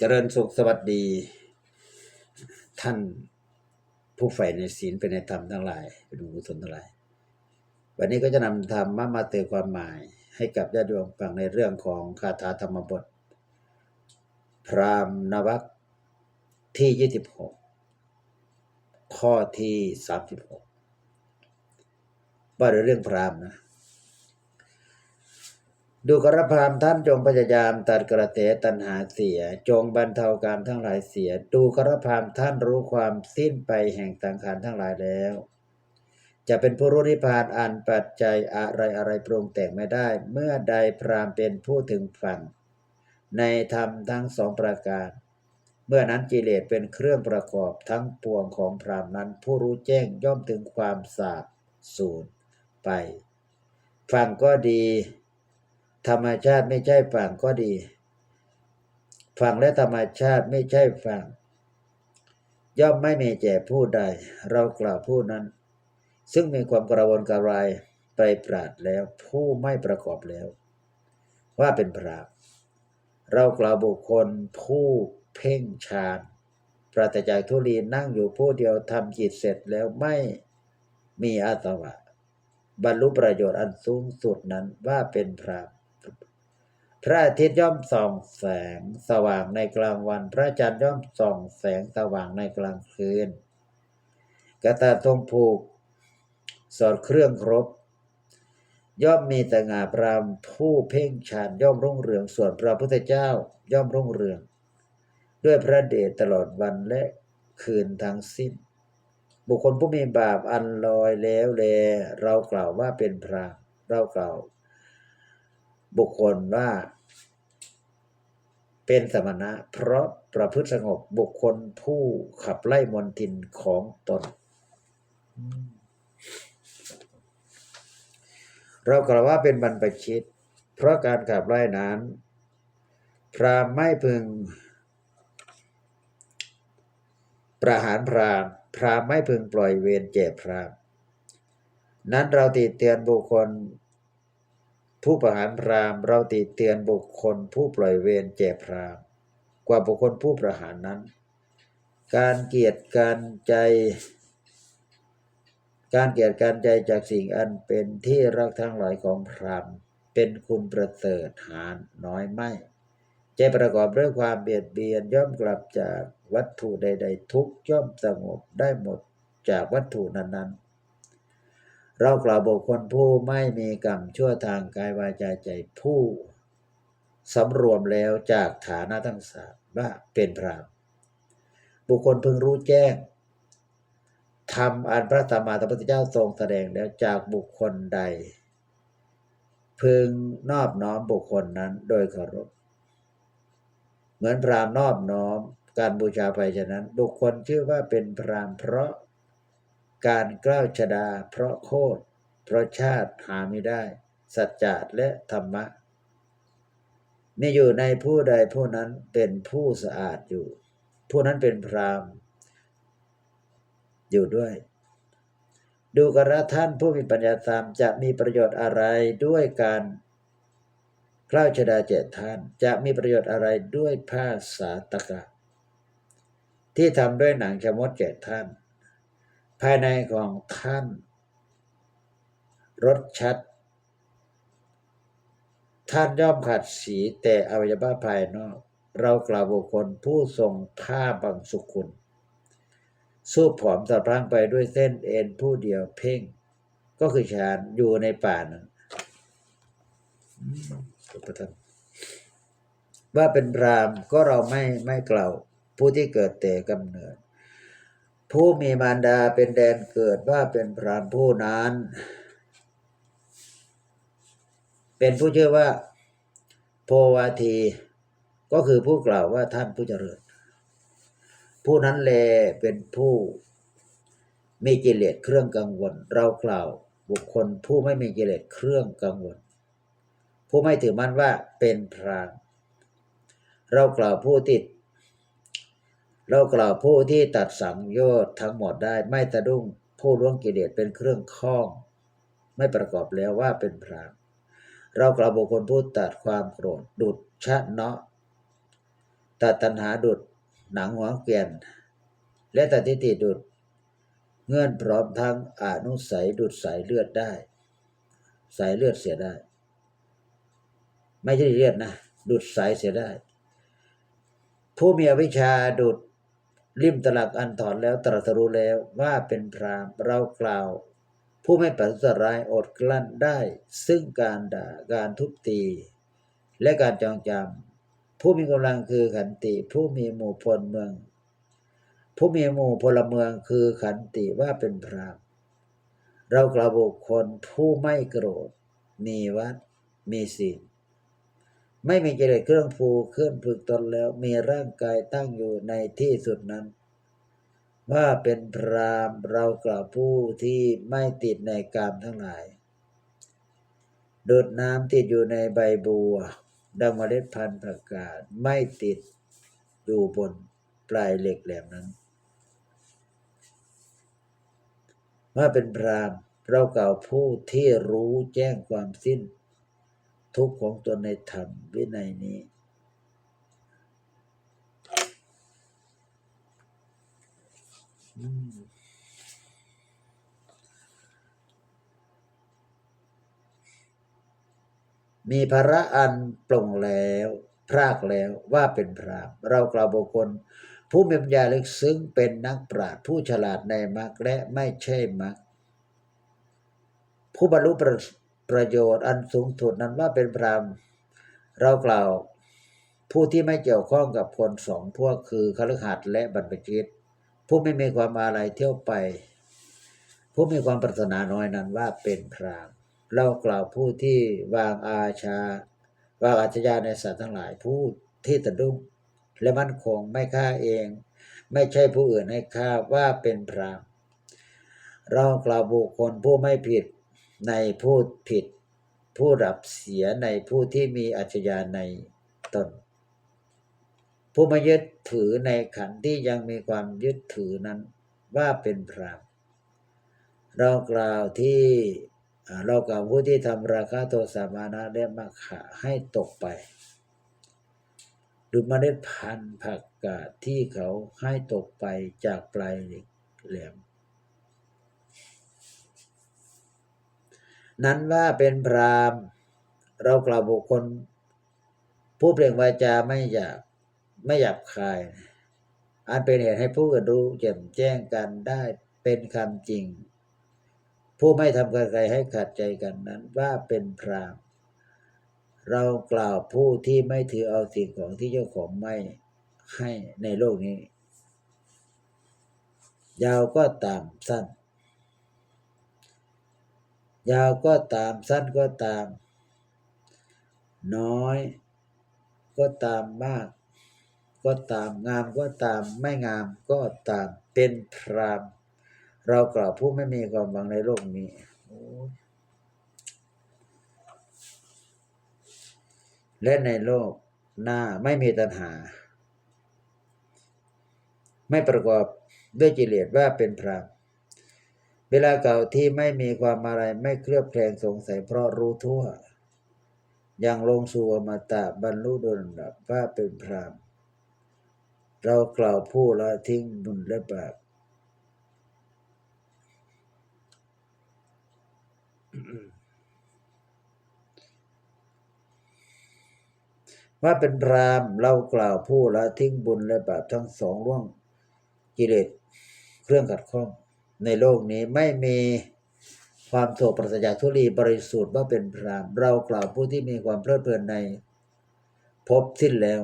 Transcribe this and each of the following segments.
เจริญสุขสวัสดี ท่านผู้ใฝ่ในศีลเป็นในธรรมทั้งหลายเป็นบุญกุศลทั้งหลาย วันนี้ก็จะนำธรรมะมาเตือนความหมาย ให้กับญาติโยมฟังในเรื่องของคาถาธรรมบท พรามนวักที่26ข้อที่36ว่าด้วยเรื่องพรามนะ ดูกระพรามท่านจงพยายามตัดกระแสตัณหาเสีย จงบรรเทาการทั้งหลายเสีย ดูกระพรามท่านรู้ความสิ้นไปแห่งสังขารทั้งหลายแล้ว จะเป็นผู้รู้นิพพานอันปัจจัยอะไรอะไรปรุงแต่งไม่ได้ เมื่อใดพรามเป็นผู้ถึงฝั่ง ในธรรมทั้งสองประการ เมื่อนั้นกิเลสเป็นเครื่องประกอบทั้งปวงของพรามนั้น ผู้รู้แจ้งย่อมถึงความสาบสูญไป ฝั่งก็ดี ธรรมชาติไม่ใช่ฝั่งก็ดี ฝั่งและธรรมชาติไม่ใช่ฝั่ง ย่อมไม่มีแก่ผู้ใด เรากล่าวผู้นั้น ซึ่งมีความกระวนกระวายไปปราดแล้วผู้ไม่ประกอบแล้ว ว่าเป็นพรามเรากล่าวบุคคลผู้เพ่งฌานปราศจากทุลีนั่งอยู่ผู้เดียวทำจิตเสร็จแล้วไม่มีอาสวะ บรรลุประโยชน์อันสูงสุดนั้นว่าเป็นพราม พระอาทิตย์ย่อมส่องแสงสว่างในกลางวัน พระจันทร์ย่อมส่องแสงสว่างในกลางคืน กระตาทรงผูก สอดเครื่องครบ ย่อมมีแต่งาพรามผู้เพ่งฌานย่อมรุ่งเรืองส่วนพระพุทธเจ้าย่อมรุ่งเรือง ด้วยพระเดชตลอดวันและคืนทั้งสิ้น บุคคลผู้มีบาปอันลอยแล้วแล เรากล่าวว่าเป็นพรามเรากล่าวบุคคลว่า เป็นสมณะ เพราะประพฤติสงบบุคคลผู้ขับไล่มนทินของตน เรากล่าวว่าเป็นบรรพชิต เพราะการขับไล่นั้นพรามไม่พึง ประหารพรามพรามไม่พึงปล่อยเวรแก่พรามนั้นเราติดเตียนบุคคล ผู้ประหารพรามเราติเตียนบุคคลผู้ปล่อยเวรแก่พรามกว่าบุคคลผู้ประหารนั้น การเกียรติการใจ การเกียรติการใจจากสิ่งอันเป็นที่รักทั้งหลายของพรามเป็นคุณประเสริฐหาน้อยไม่ใจประกอบด้วยความเบียดเบียนย่อมกลับจากวัตถุใด ๆ ทุกย่อมสงบได้หมดจากวัตถุนั้นๆ เรากล่าวบุคคลผู้ไม่มีกรรมชั่วทางกายวาจาใจผู้สำรวมแล้วจากฐานะทั้งสามว่าเป็นพรามบุคคลพึงรู้แจ้งทำอันพระสัมมาสัมพุทธเจ้าทรงแสดงแล้วจากบุคคลใด พึงนอบน้อมบุคคลนั้นโดยเคารพ เหมือนพรามนอบน้อมการบูชาไปฉะนั้น บุคคลชื่อว่าเป็นพรามเพราะ การกล้าวชดาเพราะโคตรเพราะชาติหาไม่ได้ สัจจะและธรรมะ มีอยู่ในผู้ใดผู้นั้นเป็นผู้สะอาดอยู่ ผู้นั้นเป็นพรามอยู่ด้วย ดูกระท่านผู้มีปัญญาธรรมจะมีประโยชน์อะไรด้วยการกล้าวชดาเจตท่านจะมีประโยชน์อะไรด้วยผ้าสาตกะ ที่ทำด้วยหนังชะมดแก่ท่าน ภายในของท่าน รสชัด ท่านย่อมขัดสีแต่อวัยวะภายนอก เรากล่าวบุคคลผู้ทรงผ้าบางสุขุนสู้ผอมสะพรังไปด้วยเส้นเอ็นผู้เดียวเพ่ง ก็คือฌานอยู่ในป่านั้นอืมสุภทันว่าเป็นรามก็เราไม่ไม่กล่าวผู้ที่เกิดแต่กำเนิด ผู้มีมารดาเป็นแดนเกิดว่าเป็นพรามผู้นั้น เป็นผู้ชื่อว่า โพวาที ก็คือผู้กล่าวว่าท่านผู้เจริญ ผู้นั้นแลเป็นผู้มีกิเลสเครื่องกังวล เรากล่าวบุคคลผู้ไม่มีกิเลสเครื่องกังวล ผู้ไม่ถือมั่นว่าเป็นพรามเรากล่าวผู้ติด เรากล่าวผู้ที่ตัดสังโยชน์ทั้งหมดได้ไม่สะดุ้งผู้ล่วงกิเลสเป็นเครื่องข้อง ไม่ประกอบแล้วว่าเป็นพรามเรากล่าวบุคคลผู้ตัดความโกรธดุดชะเนาะตัดตัณหาดุดหนังหัวเกวียน และตัดทิฏฐิดุดเงื่อนพร้อมทั้งอนุสัยดุดสายเลือดได้ สายเลือดเสียได้ ไม่ใช่เลือดนะ ดุดสายเสียได้ ผู้มีอวิชชาดุด ริมตลักอันถอนแล้วตรัสรู้แล้วว่าเป็นพรามเรากล่าว ผู้ไม่ประทุษร้ายอดกลั้นได้ ซึ่งการด่าการทุบตี และการจองจำผู้มีกำลังคือขันติ ผู้มีหมู่พลเมือง ผู้มีหมู่พลเมืองคือขันติว่าเป็นพรามเรากล่าวบุคคลผู้ไม่โกรธ มีวัดมีศีล ไม่มีกิเลสเครื่องฟูเครื่องฝึกตนแล้ว มีร่างกายตั้งอยู่ในที่สุดนั้น ว่าเป็นพรามเรากล่าวผู้ที่ไม่ติดในกามทั้งหลายโดดน้ำติดอยู่ในใบบัวดังเมล็ดพันธุ์ผักกาดไม่ติดอยู่บนปลายเหล็กแหลมนั้น ว่าเป็นพรามเรากล่าวผู้ที่รู้แจ้งความสิ้น ทุกข์ของตนในธรรมวินัยนี้มมีภาระอันปลงแล้วพรากแล้วว่าเป็นพรามเรากล่าวบุคคล ผู้มีปัญญาลึกซึ้งเป็นนักปราชญ์ผู้ฉลาดในมรรคและไม่ใช่มรรคผู้บรรลุประ ประโยชน์อันสูงสุดนั้นว่าเป็นพรามเรากล่าวผู้ที่ไม่เกี่ยวข้องกับคนสองพวกคือคฤหัสถ์และบรรพชิต ผู้ไม่มีความอาลัยเที่ยวไป ผู้มีความปรารถนาน้อยนั้นว่าเป็นพรามเรากล่าวผู้ที่วางอาชาวางอาชญาในสัตว์ทั้งหลายผู้ที่ตะดุ้งและมั่นคงไม่ฆ่าเอง ไม่ใช่ผู้อื่นให้ฆ่าว่าเป็นพรามเรากล่าวบุคคลผู้ไม่ผิด ในผู้ผิด ผู้รับเสียในผู้ที่มีอาชญาในตน ผู้ม่ยึดถือในขันที่ยังมีความยึดถือนั้นว่าเป็นพรามเรากล่าวที่เรากล่าวผู้ที่ทำราคะโทสะมานะและมัคคะให้ตกไปดูเมล็ดพันธุ์ผักกาดที่เขาให้ตกไปจากปลายเหล็กแหลม นั้นว่าเป็นพรามเรากล่าวบุคคล ผู้เปล่งวาจาไม่หยาบไม่หยาบคาย อันเป็นเหตุให้ผู้อื่นรู้แจ่มแจ้งกันได้เป็นคำจริง ผู้ไม่ทำกันใครให้ขัดใจกันนั้นว่าเป็นพรามเรากล่าวผู้ที่ไม่ถือเอาสิ่งของที่เจ้าของไม่ให้ในโลกนี้ ยาวก็ตามสั้น ยาวก็ตามสั้นก็ตาม น้อย ก็ตามมาก ก็ตามงามก็ตามไม่งามก็ตามเป็นพรามเรากล่าวผู้ไม่มีความหวังในโลกนี้และในโลกหน้าไม่มีตัณหา ไม่ประกอบด้วยกิเลสว่าเป็นพราม เวลาเก่าที่ไม่มีความอะไรไม่เคลือบแคลงสงสัยเพราะรู้ทั่วยังลงสู่อมตะบรรลุดลดับว่าเป็นพรามเรากล่าวผู้ละทิ้งบุญและบาปว่าเป็นพรามเรากล่าวผู้ละทิ้งบุญและบาปทั้งสองล่วงกิเลสเครื่องขัดข้อง ในโลกนี้ไม่มีความโศกปราศจากทุลีบริสุทธิ์ว่าเป็นพรามเรากล่าวผู้ที่มีความเพลิดเพลินในพบสิ้นแล้ว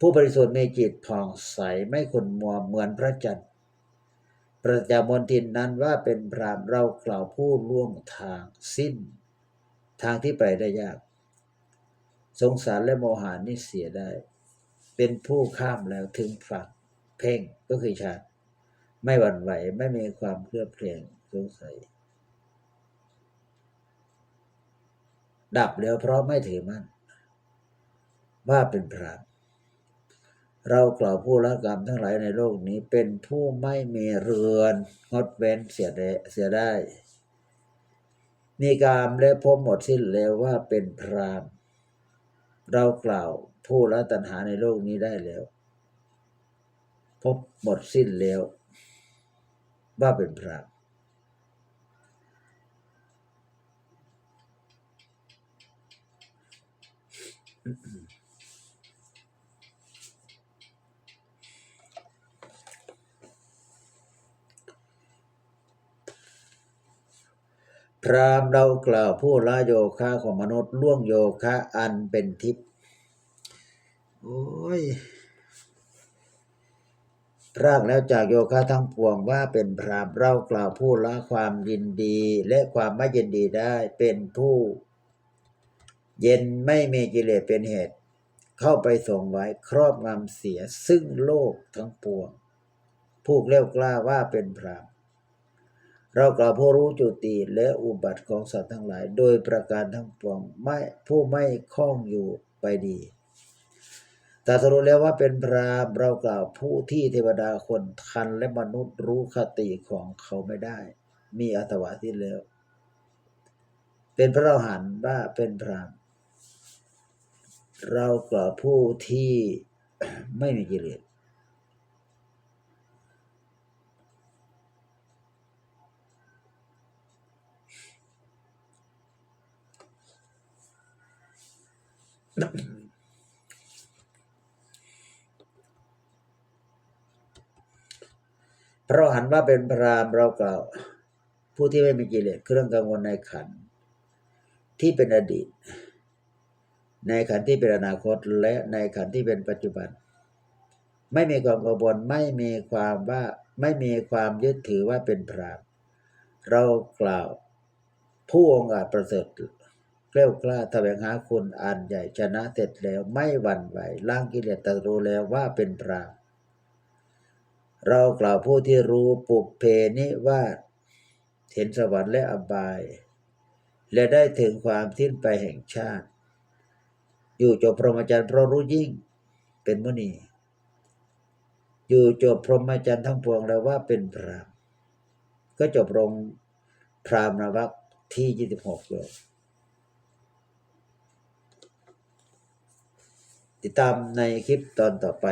ผู้บริสุทธิ์มีจิตผ่องใสไม่ขุ่นมัวเหมือนพระจันทร์ประจามนทินนั้นว่าเป็นพรามเรากล่าวผู้ล่วงทางสิ้น ทางที่ไปได้ยาก สงสารและโมหานี่เสียได้ เป็นผู้ข้ามแล้วถึงฝั่งเพ่งก็คือฌาน ไม่หวั่นไหว ไม่มีความเคลือบแคลงสงสัย ดับแล้วเพราะไม่ถือมั่น ว่าเป็นพรามเรากล่าวผู้ละกรรมทั้งหลายในโลกนี้เป็นผู้ไม่มีเรือนงดเว้นเสียได้เสียได้มีกามและพบหมดสิ้นแล้วว่าเป็นพรามเรากล่าวผู้ละตัณหาในโลกนี้ได้แล้ว พบหมดสิ้นแล้ว ว่าเป็นพรามพรามเรากล่าวผู้ละโยคะของมนุษย์ล่วงโยคะอันเป็นทิพย์โอ้ย รากแล้วจากโยคะทั้งปวงว่าเป็นพรามเรากล่าวผู้ละความยินดี และความไม่ยินดีได้เป็นผู้ เย็นไม่มีกิเลสเป็นเหตุ เข้าไปส่งไว้ครอบงำเสียซึ่งโลกทั้งปวง ผู้เลี้ยวกล้าว่าเป็นพรามเรากล่าวผู้รู้จุติและอุบัติของสัตว์ทั้งหลาย โดยประการทั้งปวงไม่ผู้ไม่คล้องอยู่ไปดี ตรัสรู้แล้วว่าเป็นพรามเรากล่าวผู้ที่เทวดาคนทันและมนุษย์รู้คติของเขาไม่ได้ มีอัตวาที่แล้ว เป็นพระเราหันต์ว่าเป็นพรามเรากล่าวผู้ที่ไม่มีกิเลส เราหันว่าเป็นพรามเรากล่าว ผู้ที่ไม่มีกิเลสเครื่องกังวลในขันที่เป็นอดีต ในขันที่เป็นอนาคตและในขันที่เป็นปัจจุบัน ไม่มีความกังวลไม่มีความว่าไม่มีความยึดถือว่าเป็นพรามเรากล่าว ผู้องค์อาจประเสริฐเกลี้ยวกล้าแสวงหาคุณอันใหญ่ชนะเสร็จแล้วไม่หวั่นไหวล่างกิเลสตรัสรู้แล้วว่าเป็นพราม เรากล่าวผู้ที่รู้ปุเพนิวาสเห็นสวรรค์และอบาย และได้ถึงความสิ้นไปแห่งชาติ อยู่จบพรหมจรรย์เพราะรู้ยิ่งเป็นมุนี อยู่จบพรหมจรรย์ทั้งปวงแล้วว่าเป็นพรามก็จบลงพรามนวักที่26เลยติดตามในคลิปตอนต่อไป